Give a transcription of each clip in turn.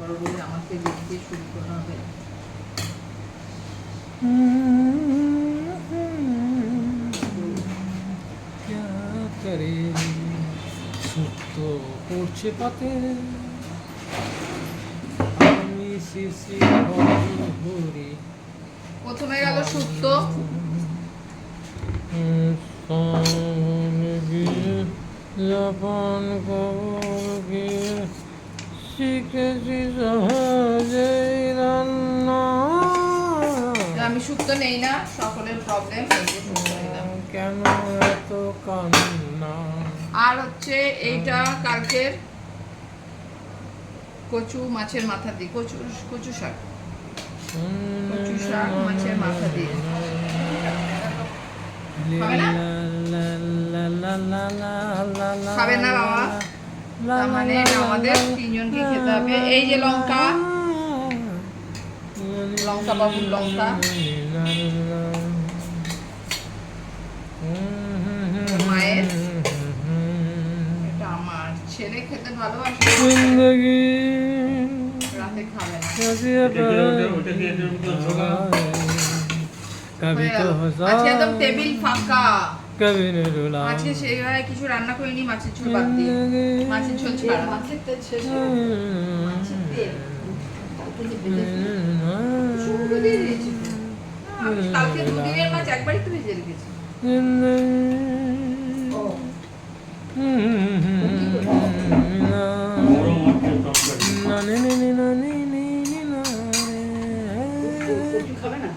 করো বলে আমাকে দেখতে শুরু করা হবে পড়ছে পাতে আমি শিশি প্রবলেম কেন এত কান্না? আর হচ্ছে এইটা কালকের কচু মাছের মাথা দিয়ে কচু কচু শাক। কচু শাক মাছের মাথা দিয়ে খাবে না বাবা? তার মানে আমাদের তিনজনকে খেতে হবে। এই যে লঙ্কা। লঙ্কা বাবুর লঙ্কা। আমার। ছেলে খেতে ভালোবাসে। একদম টেবিল ফাঁকা। কবি সেইভাবে কিছু রান্না করিনি মাছের ঝোল মাছের ঝোল ছাড়া। মাছের খাবে না।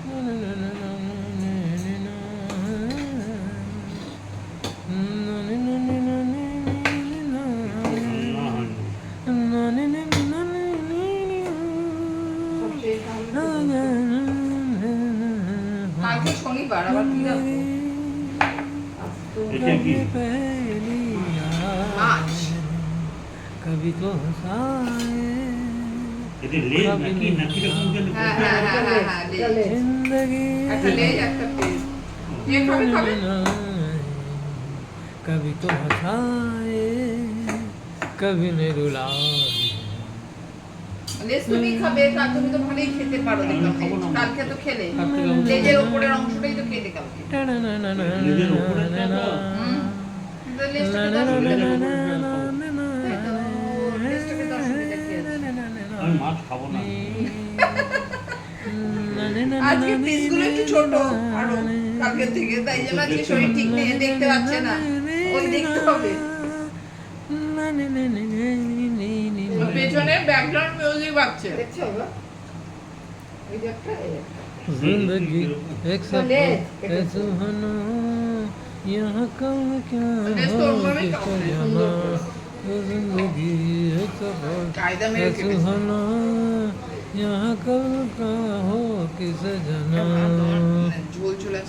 শনিবার আবার কি এটা কি মাছ কবি তো হাসায় এটা লেজ নাকি নাকি রকম যেন হ্যাঁ হ্যাঁ হ্যাঁ হ্যাঁ হ্যাঁ লেজ। চলে जिंदगी একটা লেজ একটা পেজ যে খাবে খাবে कभी तो हंसाए कभी नहीं रुलाए লেজ তুমি খাবে তা তুমি তো ভালোই খেতে পারো দেখলাম খাবো না। কালকে তো খেলে কালকে তো- লেজের ওপরের অংশটাই তো খেলে কালকে নিজের উপরে তো হুম। কিন্তু লেজটা খেতে আজকে পিসগুলো একটু ছোট আরো কালকের থেকে তাই জন্য আজকে শরীর ঠিক নেই দেখতে পাচ্ছে না ওই দেখতে হবে পেছনে ব্যাকগ্রাউন্ড মিউজিক বাজছে দেখছো গো? ওই যে একটা, এই একটা। जिंदगी एक चले, सफर है सुहाना यहाँ कम क्या लेस हो तो उनमें भी किसको कम है, जाना ये जिंदगी एक सफर कायदा है मेरे के पीछे। सुहाना यहाँ कम का हो কিসে জানা ঝোল চলে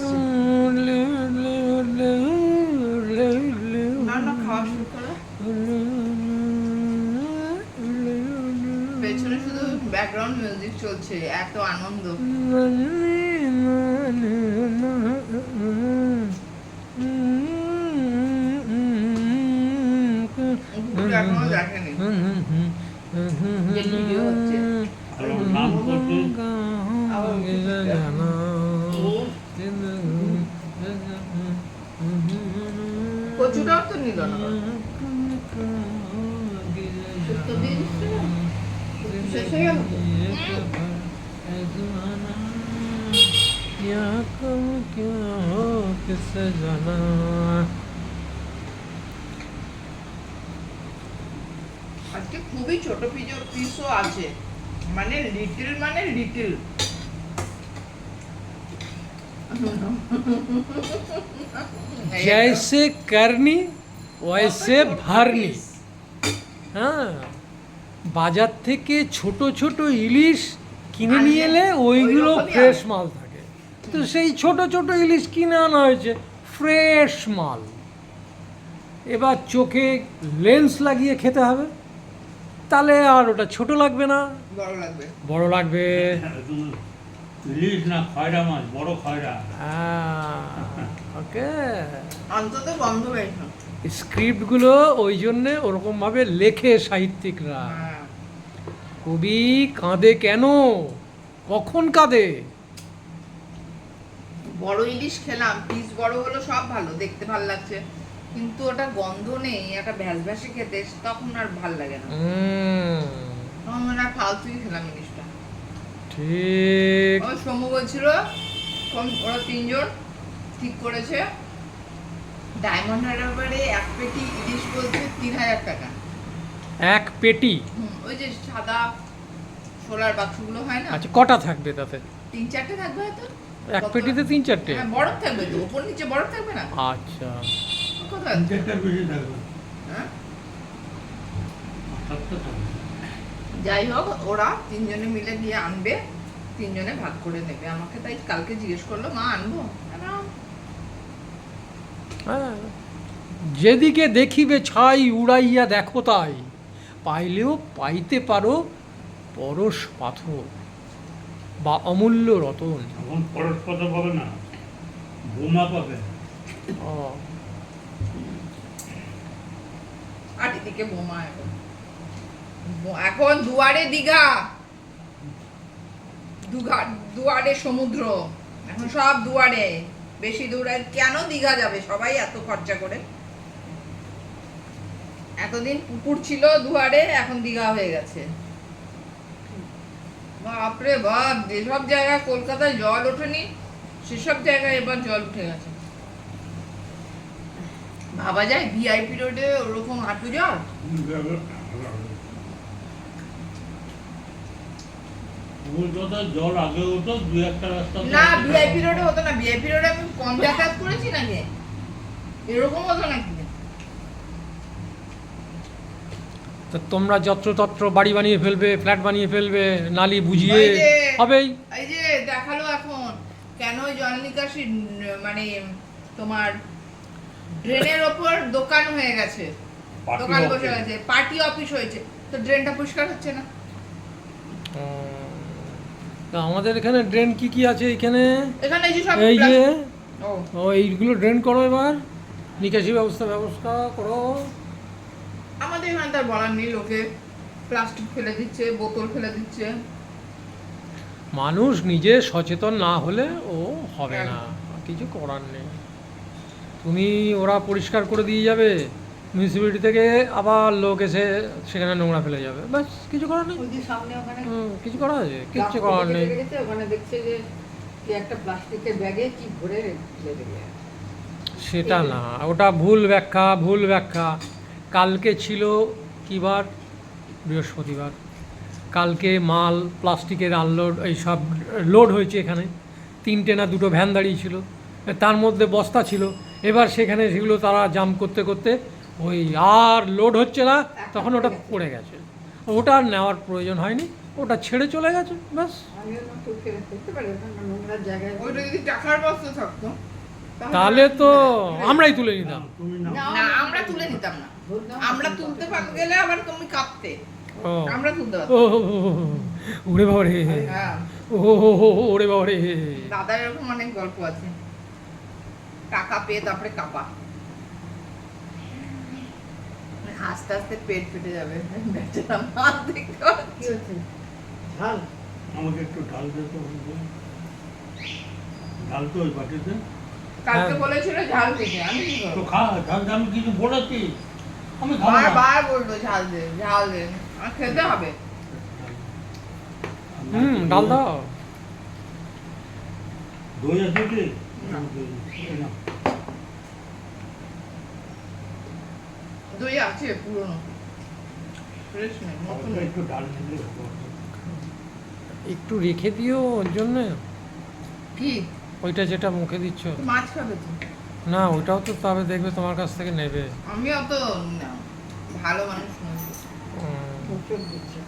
পেছনে শুধু ব্যাকগ্রাউন্ড মিউজিক চলছে এত আনন্দ। কচুটাও তো নিল না শুক্তো দিয়ে দিচ্ছো না? শেষ হয়ে গেল তো? यहाँ कब क्या हो किससे जाना আজকে খুবই ছোট পিজো পিসও আছে মানে লিটল মানে লিটল जैसे करनी वैसे भरनी হ্যাঁ বাজার থেকে ছোট ছোট ইলিশ কিনে নিয়ে এলে ওইগুলো ওইরকমই ফ্রেশ আছে। মাল থাকে তো সেই ছোট ছোট ইলিশ কিনে আনা হয়েছে ফ্রেশ মাল এবার চোখে লেন্স লাগিয়ে খেতে হবে তাহলে আর ওটা ছোট লাগবে না বড় লাগবে বড় লাগবে ইলিশ না খয়রা মাছ বড় খয়রা। ওকে। অন্তত গন্ধ স্ক্রিপ্টগুলো ওই জন্যে ওরকমভাবে লেখে সাহিত্যিকরা। কবি কাঁদে কেন? কখন কাঁদে? বড় ইলিশ খেলাম পিস বড় হলো সব ভালো দেখতে ভালো লাগছে। কিন্তু ওটা গন্ধ নেই একটা ভ্যাস ভ্যাসে খেতে তখন আর ভালো লাগে না। তখন হয় ফালতুই খেলাম ইলিশটা ঠিক। ওই সমু বলছিল কোন- ওরা তিনজন ঠিক করেছে। ডায়মন্ড হারবারে এক পেটি ইলিশ বলছে তিন হাজার টাকা। এক পেটি? ওই যে সাদা সোলার বাক্সগুলো হয় না? আচ্ছা কটা থাকবে তাতে? তিন চারটে থাকবে হয়তো। এক পেটিতে তিন চারটে? হ্যাঁ বরফ থাকবে তো ওপর নিচে বরফ থাকবে না? আচ্ছা। কোথায়? তিন চারটার বেশি থাকবে হ্যাঁ? সাতটা থাকবে যাই হোক ওরা তিনজনে মিলে গিয়ে আনবে তিনজনে ভাগ করে নেবে। আমাকে তাই কালকে জিজ্ঞেস করল মা আনব? হ্যাঁ যেদিকে দেখিবে ছাই উড়াইয়া দেখো তাই পাইলেও পাইতে পারো পরশ পাথর বা অমূল্য রতন। এখন পরশ কথা পাবে না বোমা পাবে আর এদিকে বোমা এখন এখন দুয়ারে দীঘা। দুয়ারে সমুদ্র। এখন সব দুয়ারে। বেশি দূরে কেন দীঘা যাবে? সবাই এত খরচা করে। এতদিন পুকুর ছিল দুয়ারে, এখন দীঘা হয়ে গেছে। বাপরে বাপ, যেসব জায়গায় কলকাতায় জল ওঠেনি, সেসব জায়গায় এবার জল উঠে গেছে। ভাবা যায় ভিআইপি রোডে ওরকম হাঁটু জল? কলকাতা জল আগে হতো দু একটা রাস্তা না ভিআইপি রোডে হতো না ভিআইপি রোডে আমি কম যাতায়াত করেছি নাকি এরকম হতো নাকি তো তোমরা যত্রতত্র বাড়ি বানিয়ে ফেলবে ফ্ল্যাট বানিয়ে ফেলবে নালি বুঝিয়ে হবেই। এই যে দেখাল এখন কেন জল নিকাশি মানে তোমার ড্রেনের ওপর দোকান হয়ে গেছে। দোকান বসে গেছে পার্টি অফিস হয়েছে। তো ড্রেনটা পরিষ্কার হচ্ছে না? তা আমাদের এখানে ড্রেন কি কি আছে এখানে? এখানে এই যে সব এই যে? ও। ও। এইগুলো ড্রেন করো এবার। নিকাশি ব্যবস্থা ব্যবস্থা করো। আমাদের এখানে তার বলার নেই লোকে প্লাস্টিক ফেলে দিচ্ছে বোতল ফেলে দিচ্ছে। মানুষ নিজে সচেতন না হলে ও হবে না। কিছু করার নেই। তুমি ওরা পরিষ্কার করে দিয়ে যাবে। মিউনিসিপ্যালিটি থেকে আবার লোক এসে সেখানে নোংরা ফেলে যাবে। ব্যাস কিছু করার নেই। ওই সামনে ওখানে কিছু করা আছে। কিচ্ছু করার নেই। ওখানে দেখছে যে কি একটা প্লাস্টিকের ব্যাগে কি ভরে সেটা না ওটা ভুল ব্যাখ্যা ভুল ব্যাখ্যা। কালকে ছিল কী বার? বৃহস্পতিবার। কালকে মাল প্লাস্টিকের আনলোড এই সব লোড হয়েছে এখানে। তিনটে না দুটো ভ্যান দাঁড়িয়েছিল তার মধ্যে বস্তা ছিল। এবার সেখানে সেগুলো তারা জাম করতে করতে ওই আর লোড হচ্ছে না তখন ওটা পড়ে গেছে। ওটা আর নেওয়ার প্রয়োজন হয়নি ওটা ছেড়ে চলে গেছে ব্যাস। তাহলে তো আমরাই তুলে নিতাম। তুমি না না আমরা তুলে নিতাম না। আমরা তুলতে গেলে আবার তুমি কাঁপতে। ও। আমরা তুলতে পারতাম। ওরে বাবা রে। হ্যাঁ। ও ওরে বাবা রে। দাদার এরকম অনেক গল্প আছে। টাকা পেয়ে তারপরে কাপা। আস্তে আস্তে পেট ফেটে যাবে। বেচারা মাছ দেখতে পাচ্ছি। ঝাল আমাকে একটু ঢাল দে তো ঢাল তো ওই বাটিতে। কালকে হ্যাঁ। বলেছিল ঝাল থেকে আমি কি তো খা ঝাল দে, আমি কিছু বলেছি। আমি খাব না। বারবার বলতো ঝাল দে ঝাল দে। আর খেতে হবে। হুম ডাল দাও। দই আছে কি? না। দই, আছে পুরনো। ফ্রেশ নেই নতুন একটু ডাল দিলে একটু রেখে দিও ওর জন্য? কি? ওইটা যেটা মুখে দিচ্ছ। মাছ খাবে তো? না ওইটাও তো তবে দেখবে তোমার কাছ থেকে নেবে। আমি অত না ভালো মানুষ নই। প্রচুর দিচ্ছে।